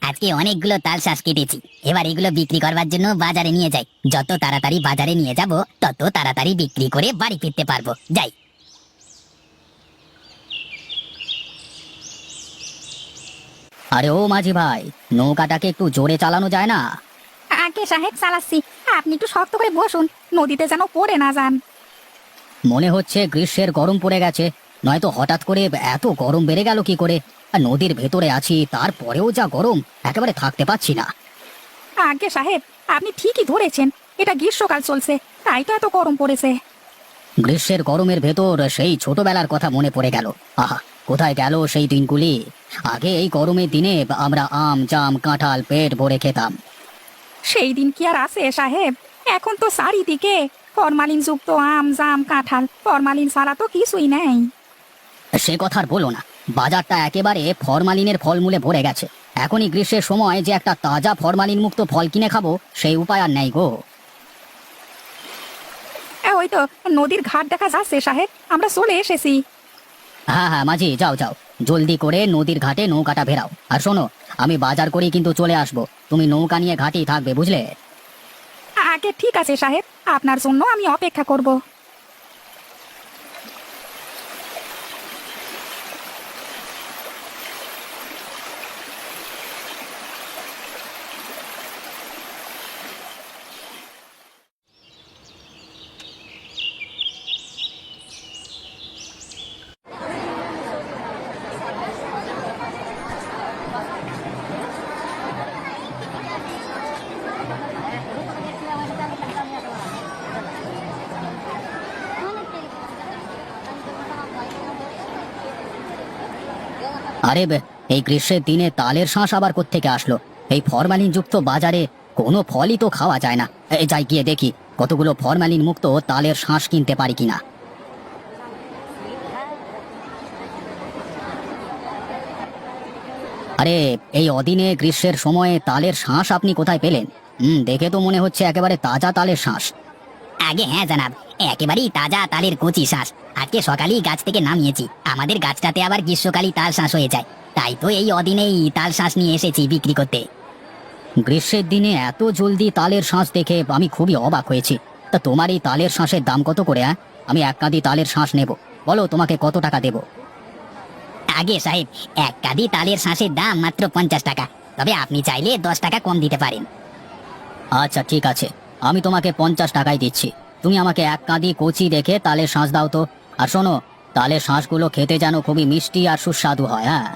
আজকে অনেকগুলো তাল শ্বাস কেটেছি। এবার এগুলো বিক্রি করবার জন্য বাজারে নিয়ে যাই। যত তাড়াতাড়ি বাজারে নিয়ে যাব তত তাড়াতাড়ি বিক্রি করে বাড়ি ফিরতে পারব। যাই। আরে ও মাঝি ভাই নৌকাটাকে একটু জোরে চালানো যায় না? আগে সাহেব চালাচ্ছি আপনি একটু শক্ত করে বসুন নদীতে যেন পড়ে না যান। মনে হচ্ছে গ্রীষ্মের গরম পড়ে গেছে নয়তো হঠাৎ করে এত গরম বেড়ে গেল কি করে? আর নদীর ভেতরে আছি তারপরেও যা গরম একেবারে থাকতে পারছি না। আগে সাহেব আপনি ঠিকই ধরেছেন এটা গ্রীষ্মকাল চলছে তাই তো এত গরম পড়েছে। গ্রীষ্মের গরমের ভেতর সেই ছোটবেলার কথা মনে পড়ে গেল। আহা কোথায় গেল সেই দিনগুলি? আগে এই গরমের দিনে আমরা আম জাম কাঁঠাল পেট ভরে খেতাম। সেই দিন কি আর আছে সাহেব? এখন তো চারিদিকে ফরমালিন যুক্ত আম জাম কাঁঠাল ফরমালিন ছাড়া তো কিছুই নেই। সে কথা আর বলো না। বাজারটা একেবারে ফরমালিনের ফলমূলে ভরে গেছে। এখনই গ্রীষ্মের সময় যে একটা তাজা ফরমালিন মুক্ত ফল কিনে খাব সেই উপায় আর নেই গো। ওই তো নদীর ঘাট দেখা যাচ্ছে সাহেব। আমরা চলে এসেছি। হ্যাঁ হ্যাঁ মাঝি যাও যাও। জলদি করে নদীর ঘাটে নৌকাটা ভেরাও। আর শোনো আমি বাজার করেই কিন্তু চলে আসব। তুমি নৌকা নিয়ে ঘাটেই থাকবে বুঝলে? আগে ঠিক আছে সাহেব। আপনার জন্য আমি অপেক্ষা করব। আরে এই গ্রীষ্মের দিনে তালের শাঁস আবার কোত্থেকে আসলো? এই ফরমালিন যুক্ত বাজারে কোনো ফলই তো খাওয়া যায় না। এই যাই গিয়ে দেখি, কতগুলো ফরমালিন মুক্ত তালের শাঁস কিনতে পারি কিনা। আরে, এই অদিনে গ্রীষ্মের সময়ে তালের শাঁস আপনি কোথায় পেলেন? হুম, দেখে তো মনে হচ্ছে একেবারে তাজা তালের শাঁস। আগে হ্যাঁ জানাব। একেবারেই তাজা তালের কচি শ্বাস আজকে সকালেই গাছ থেকে নামিয়েছি। আমাদের গাছটাতে আবার গ্রীষ্মকালই তাল শ্বাস হয়ে যায়। তাই তো এই অদিনেই তাল শ্বাস নিয়ে এসেছি বিক্রি করতে। গ্রীষ্মের দিনে এত জলদি তালের শাঁস দেখে আমি খুবই অবাক হয়েছি। তা তোমার এই তালের শাঁসের দাম কত করে হ্যাঁ? আমি এক কাঁদি তালের শাঁস নেব। বলো তোমাকে কত টাকা দেব? আগে সাহেব, এক কাদি তালের শ্বাসের দাম মাত্র পঞ্চাশ টাকা। তবে আপনি চাইলে দশ টাকা কম দিতে পারেন। আচ্ছা ঠিক আছে। আমি তোমাকে পঞ্চাশ টাকাই দিচ্ছি। তুমি আমাকে এক কাঁদি কচি দেখে তালের শাঁস দাও তো। আর শোনো তালের শাঁসগুলো খেতে যেন খুবই মিষ্টি আর সুস্বাদু হয় হ্যাঁ?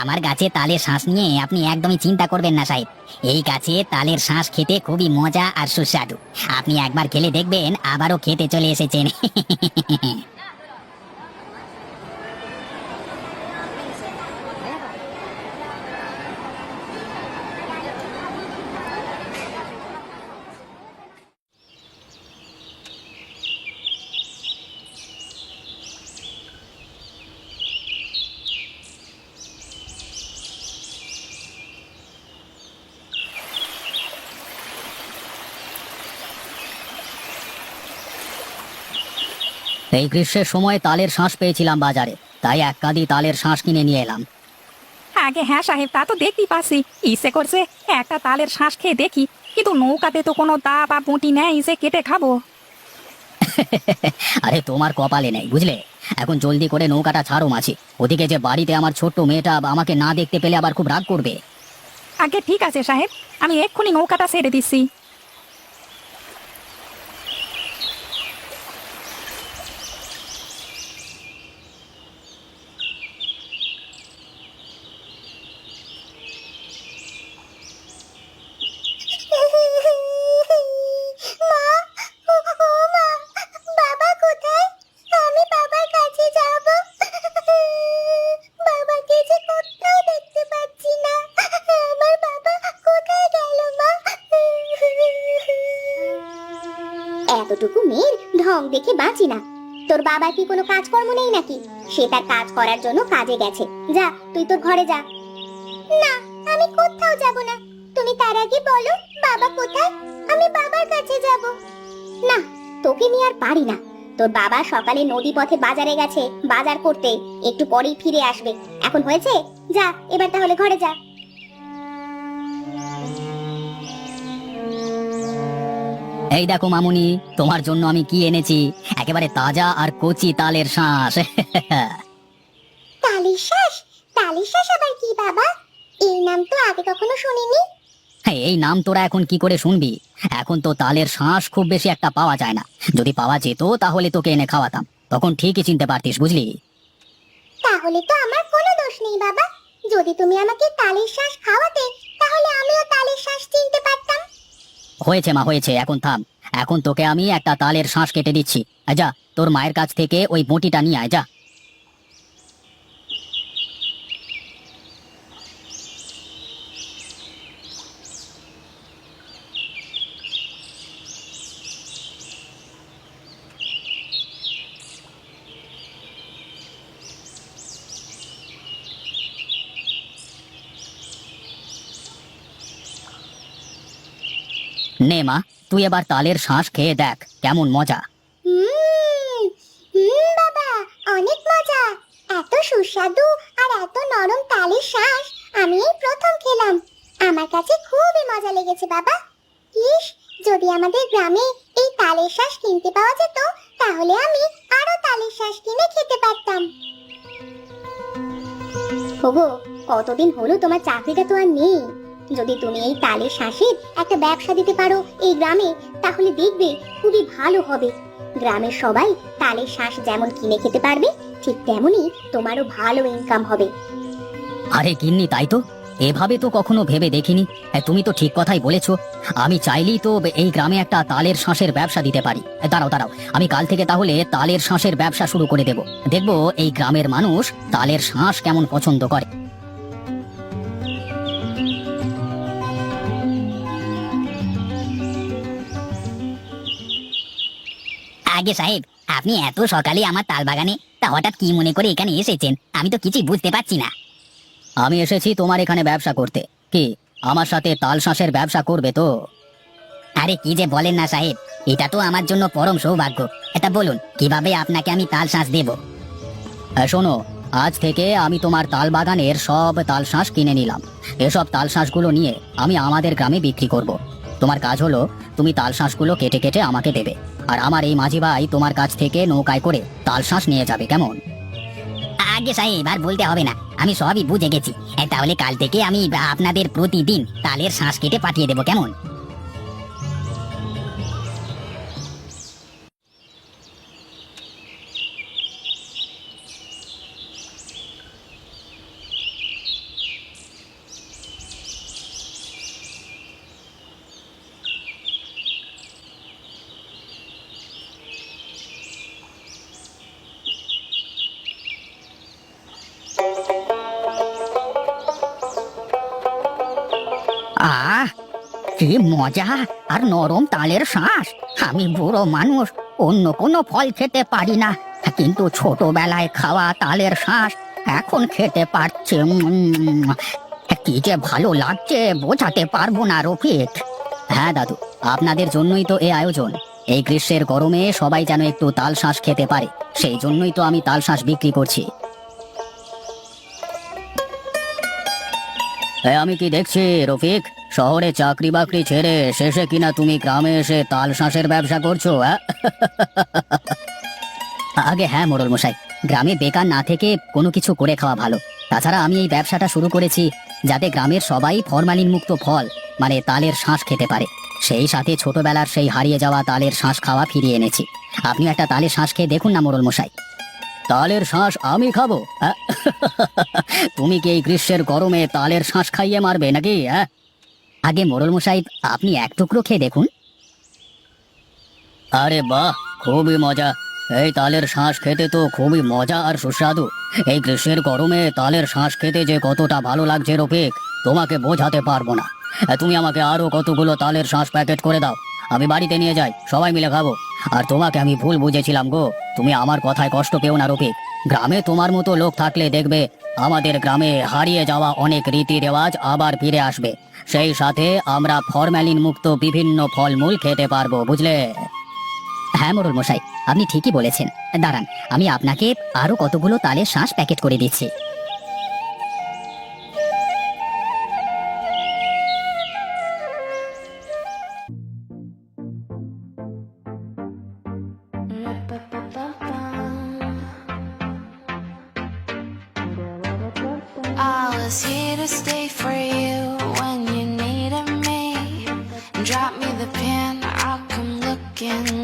আমার গাছে তালের শ্বাস নিয়ে আপনি একদমই চিন্তা করবেন না, সাহেব। এই গাছে তালের শ্বাস খেতে খুবই মজা আর সুস্বাদু। আপনি একবার খেলে দেখবেন, আবারও খেতে চলে এসেছেন। এই গ্রীষ্মের সময় তালের শাঁস পেয়েছিলাম বাজারে। তাই এক কাঁদি তালের শাঁস কিনে নিয়ে এলাম। আগে হ্যাঁ সাহেব তা তো দেখতেই পাচ্ছি। ইসে করছে একটা তালের শ্বাস খেয়ে দেখি। কিন্তু নৌকাতে তো কোনো দা বা বুটি নেই যে কেটে খাব। আরে তোমার কপালে নেই বুঝলে? এখন জলদি করে নৌকাটা ছাড়ো মাছি। ওদিকে যে বাড়িতে আমার ছোট্ট মেয়েটা আমাকে না দেখতে পেলে আবার খুব রাগ করবে। আগে ঠিক আছে সাহেব আমি এক্ষুনি নৌকাটা ছেড়ে দিচ্ছি। দেখে বাঁচি না। তোর বাবার কি কোনো কাজকর্ম নেই নাকি? সে তার কাজ করার জন্য কাজে গেছে। যা, তুই তোর ঘরে যা। না, আমি কোথাও যাব না। তুমি তার আগে বলো, বাবা কোথায়? আমি বাবার কাছে যাব। না, তোকে নিয়ে আর পারি না। তোর বাবা সকালে নদী পথে বাজারে গেছে, বাজার করতে। একটু পরেই ফিরে আসবে। এখন হয়েছে? যা, এবার তাহলে ঘরে যা। এই দেখো মামুনি তোমার জন্য আমি কি এনেছি? একেবারে তাজা আর কচি তালের শাঁস। তালির শ্বাস তালির শ্বাস আবার কি বাবা? এই নাম তো আগে কখনো শুনিনি। হ্যাঁ, এই নাম তোরা এখন কি করে শুনবি? এখন তো তালের শাঁস খুব বেশি একটা পাওয়া যায় না। যদি পাওয়া যেত তাহলে তোকে এনে খাওয়াতাম। তখন ঠিকই চিনতে পারতিস বুঝলি? তাহলে তো আমার কোনো দোষ নেই বাবা। যদি তুমি আমাকে তালের শ্বাস খাওয়াতে তাহলে আমিও তালের শ্বাস চিনতে পারতাম। হয়েছে মা, হয়েছে, এখন থাম। এখন তোকে আমি একটা তালের শাঁস কেটে দিচ্ছি। যা, তোর মায়ের কাছ থেকে ওই বঁটিটা নিয়ে আয়, যা। নে মা তুই এবার তালের শাঁস খেয়ে দেখ, কেমন মজা। হুম বাবা, অনেক মজা। এত সুস্বাদু আর এত নরম তালের শ্বাস আমি এই প্রথম খেলাম। আমার কাছে খুবই মজা লেগেছে, বাবা। ইস, যদি আমাদের গ্রামে এই তালের শ্বাস কিনতে পাওয়া যেত, তাহলে আমি আরও তালের শ্বাস কিনে খেতে পারতাম। ওগো, কতদিন হলো তোমার চাকরিটা তো আর নেই। যদি তুমি এই তালের শ্বাসের একটা ব্যবসা দিতে পারো এই গ্রামে তাহলে দেখবে খুবই ভালো হবে। গ্রামের সবাই তালের শ্বাস যেমন কিনে খেতে পারবে ঠিক তেমনি তোমারও ভালো ইনকাম হবে। আরে গিন্নি তাই তো? এভাবে তো কখনো ভেবে দেখিনি। এ, তুমি তো ঠিক কথাই বলেছ। আমি চাইলেই তো এই গ্রামে একটা তালের শাঁসের ব্যবসা দিতে পারি। দাঁড়াও দাঁড়াও। আমি কাল থেকে তাহলে তালের শাঁসের ব্যবসা শুরু করে দেব। দেখব এই গ্রামের মানুষ তালের শাঁস কেমন পছন্দ করে। আগে সাহেব আপনি এত সকালে আমার তাল বাগানে তা হঠাৎ কি মনে করে এখানে এসেছেন? আমি তো কিছুই বুঝতে পারছি না। আমি এসেছি তোমার এখানে ব্যবসা করতে। কি আমার সাথে তাল শাঁসের ব্যবসা করবে তো? আরে কি যে বলেন না সাহেব এটা তো আমার জন্য পরম সৌভাগ্য। এটা বলুন কীভাবে আপনাকে আমি তাল শ্বাস দেব? শোনো আজ থেকে আমি তোমার তাল বাগানের সব তাল শাঁস কিনে নিলাম। এসব তাল শাঁসগুলো নিয়ে আমি আমাদের গ্রামে বিক্রি করব। তোমার কাজ হলো তুমি তাল শাঁসগুলো কেটে কেটে আমাকে দেবে। আর আমার এই মাঝি ভাই তোমার কাছ থেকে নৌকায় করে তাল শাঁস নিয়ে যাবে, কেমন? আগে সাহেব, আর বলতে হবে না। আমি সবই বুঝে গেছি। তাহলে কাল থেকে আমি আপনাদের প্রতিদিন তালের শ্বাস কেটে পাঠিয়ে দেবো, কেমন? আহ কি মজা আর নরম তালের শ্বাস আমি বুড়ো মানুষ অন্য কোনো ফল খেতে পারি না। কিন্তু ছোটবেলায় খাওয়া তালের শ্বাস এখন খেতে পারছে কি যে ভালো লাগছে বোঝাতে পারব না রফিক। হ্যাঁ দাদু আপনাদের জন্যই তো এই আয়োজন। এই গ্রীষ্মের গরমে সবাই যেন একটু তাল শাঁস খেতে পারে সেই জন্যই তো আমি তাল শাঁস বিক্রি করছি। এ, আমি কি দেখছি রফিক? শহরে চাকরি বাকরি ছেড়ে শেষে কিনা তুমি গ্রামে এসে তাল শাঁসের ব্যবসা করছ আগে হ্যাঁ মোড়ল মশাই। গ্রামে বেকার না থেকে কোনো কিছু করে খাওয়া ভালো। তাছাড়া আমি এই ব্যবসাটা শুরু করেছি যাতে গ্রামের সবাই ফরমালিন মুক্ত ফল মানে তালের শাঁস খেতে পারে। সেই সাথে ছোটবেলার সেই হারিয়ে যাওয়া তালের শাঁস খাওয়া ফিরিয়ে এনেছি। আপনি একটা তালের শাঁস খেয়ে দেখুন না, মোড়ল মশাই। তালের শাঁস আমি খাব? তুমি কি এই গ্রীষ্মের গরমে তালের শাঁস খাইয়ে মারবে নাকি হ্যাঁ আগে মোড়ল মশাই, আপনি এক টুকরো খেয়ে দেখুন। আরে বাহ, খুবই মজা। এই তালের শাঁস খেতে তো খুবই মজা আর সুস্বাদু। এই গ্রীষ্মের গরমে তালের শাঁস খেতে যে কতটা ভালো লাগছে রফিক, তোমাকে বোঝাতে পারব না। তুমি আমাকে আরও কতগুলো তালের শাঁস প্যাকেট করে দাও। আমি বাড়িতে নিয়ে যাই, সবাই মিলে খাব। আর তোমাকে আমি ভুল বুঝেছিলাম গো, তুমি আমার কথায় কষ্ট পেও না রফিক। গ্রামে তোমার মতো লোক থাকলে দেখবে, আমাদের গ্রামে হারিয়ে যাওয়া অনেক রীতি রেওয়াজ আবার ফিরে আসবে। সেই সাথে আমরা ফরম্যালিন মুক্ত বিভিন্ন ফলমূল খেতে পারব, বুঝলে? হ্যাঁ মোড়ল মশাই, আপনি ঠিকই বলেছেন। দাঁড়ান, আমি আপনাকে আরও কতগুলো তালের শ্বাস প্যাকেট করে দিচ্ছি। I was here to stay for you. again.